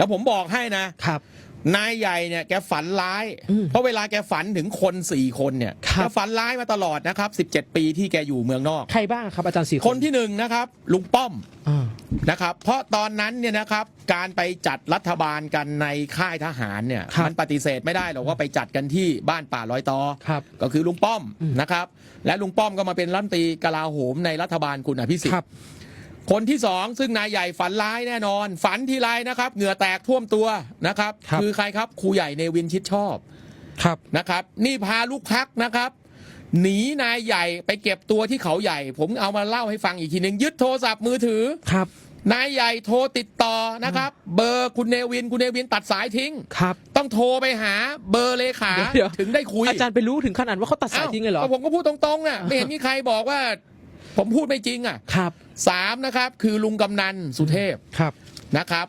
แล้วผมบอกให้นะครับ นายใหญ่เนี่ยแกฝันร้าย อืมเพราะเวลาแกฝันถึงคนสี่คนเนี่ยครับ แกฝันร้ายมาตลอดนะครับ17ปีที่แกอยู่เมืองนอก ใครบ้างครับอาจารย์สี่คนที่หนึ่งนะครับ ลุงป้อมอ่านะครับ เพราะตอนนั้นเนี่ยนะครับการไปจัดรัฐบาลกันในค่ายทหารเนี่ยครับมันปฏิเสธไม่ได้หรอกว่าไปจัดกันที่บ้านป่าลอยตอ ครับ ก็คือลุงป้อมอืมนะครับ และลุงป้อมก็มาเป็นรัฐมนตรีกลาโหมในรัฐบาลคุณอภิสิทครัธิ์บ คนที่สองซึ่งนายใหญ่ฝันร้ายแน่นอน ฝันทีไรนะครับ เหงื่อแตกท่วมตัวนะครับครับอใครครับครูใหญ่เนวินชิดชอบครับ นะครับ นี่พาลูกพักนะครับ หนีนายใหญ่ไปเก็บตัวที่เขาใหญ่ ผมเอามาเล่าให้ฟังอีกทีหนึ่งยึดโทรศัพท์มือถือ ครับ นายใหญ่โทรติดต่อนะครับ เบอร์คุณเนวินคุณเนวินตัดสายทิ้ง ครับ ต้องโทรไปหาเบอร์เลขาเดี๋ยว ถึงได้คุยอาจารย์ไปรู้ถึงขนาดว่าเขาตัดสายทิ้งเลยเหรอก็ผมก็พูดตรงๆน่ะไม่เห็นมีใครบอกว่า ผมพูดไม่จริงอะครับสามนะครับ คือลุงกำนันสุเทพครับนะครับ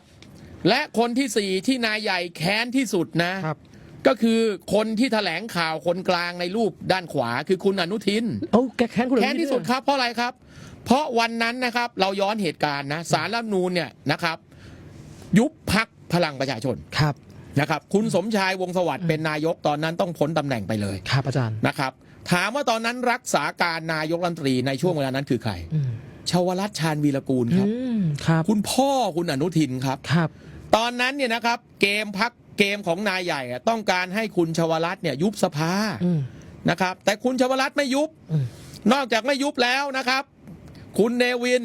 และคนที่สี่ที่นายใหญ่แค้นที่สุดนะครับ ก็คือคนที่แถลงข่าวคนกลางในรูปด้านขวาคือคุณอนุทินโอ้แกแค้นคุณแค้นที่สุดครับเพราะอะไรครับ เพราะวันนั้นนะครับ เราย้อนเหตุการณ์นะสารรัฐธรรมนูนเนี่ยนะครับ ยุบพักพลังประชาชนครับ นะครับคุณสมชายวงศ์สวัสดิ์เป็นนายกตอนนั้นต้องพ้นตำแหน่งไปเลยครับอาจารย์นะครับ ถามว่าตอนนั้นรักษาการนายกรัฐมนตรีในช่วงเวลานั้นคือใครอืมชวรัตน์ชาญวีรกูลครับ อืมครับคุณพ่อคุณอนุทินครับ ครับ ตอนนั้นเนี่ยนะครับเกมพักเกมของนายใหญ่อะต้องการให้คุณชวรัตน์เนี่ยยุบสภาอืม นะครับแต่คุณชวรัตน์ไม่ยุบ อืม นอกจากไม่ยุบแล้วนะครับ คุณเนวิน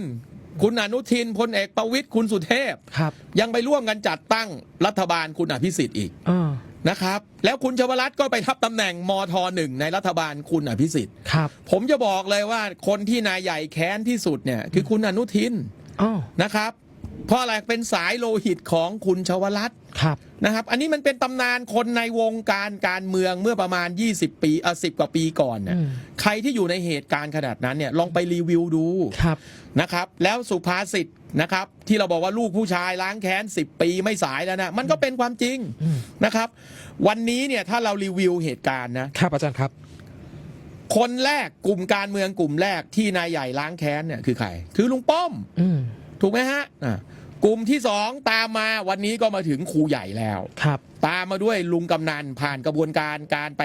คุณอนุทินพลเอกประวิตยคุณสุเทพ ครับยังไปร่วมกันจัดตั้งรัฐบาลคุณอภิสิทธิ์อีกอ่านะครับ แล้วคุณชวรัตน์ก็ไปทับตำแหน่งมทหนึ่งในรัฐบาลคุณอภิสิทธิ์ ครับผมจะบอกเลยว่าคนที่นายใหญ่แค้นที่สุดเนี่ยคือคุณอนุทิน อ้าวนะครับ เพราะอะไรเป็นสายโลหิตของคุณชวรัตน์ครับ นะครับ อันนี้มันเป็นตำนานคนในวงการการเมืองเมื่อประมาณ 20 ปีเออสิกว่าปีก่อนเนี่ยอืม ใครที่อยู่ในเหตุการณ์ขนาดนั้นเนี่ยลองไปรีวิวดู ครับ นะครับแล้วสุภาษิตนะครับ ที่เราบอกว่าลูกผู้ชายล้างแค้น 10 ปีไม่สายแล้วนะมันก็เป็นความจริงอืม นะครับ วันนี้เนี่ยถ้าเรารีวิวเหตุการณ์นะครับอาจารย์ครับ คนแรกกลุ่มการเมืองกลุ่มแรกที่นายใหญ่ล้างแค้นเนี่ยคือใคร คือลุงป้อม อืม ถูกไหมฮะอ่ากลุ่มที่สองตามมาวันนี้ก็มาถึงครูใหญ่แล้วครับ ตามมาด้วยลุงกำนันผ่านกระบวนการการไป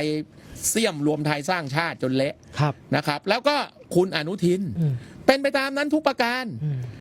เสี่ยมรวมไทยสร้างชาติจนเละครับนะครับ แล้วก็คุณอนุทินอืมเป็นไปตามนั้นทุกประการอืม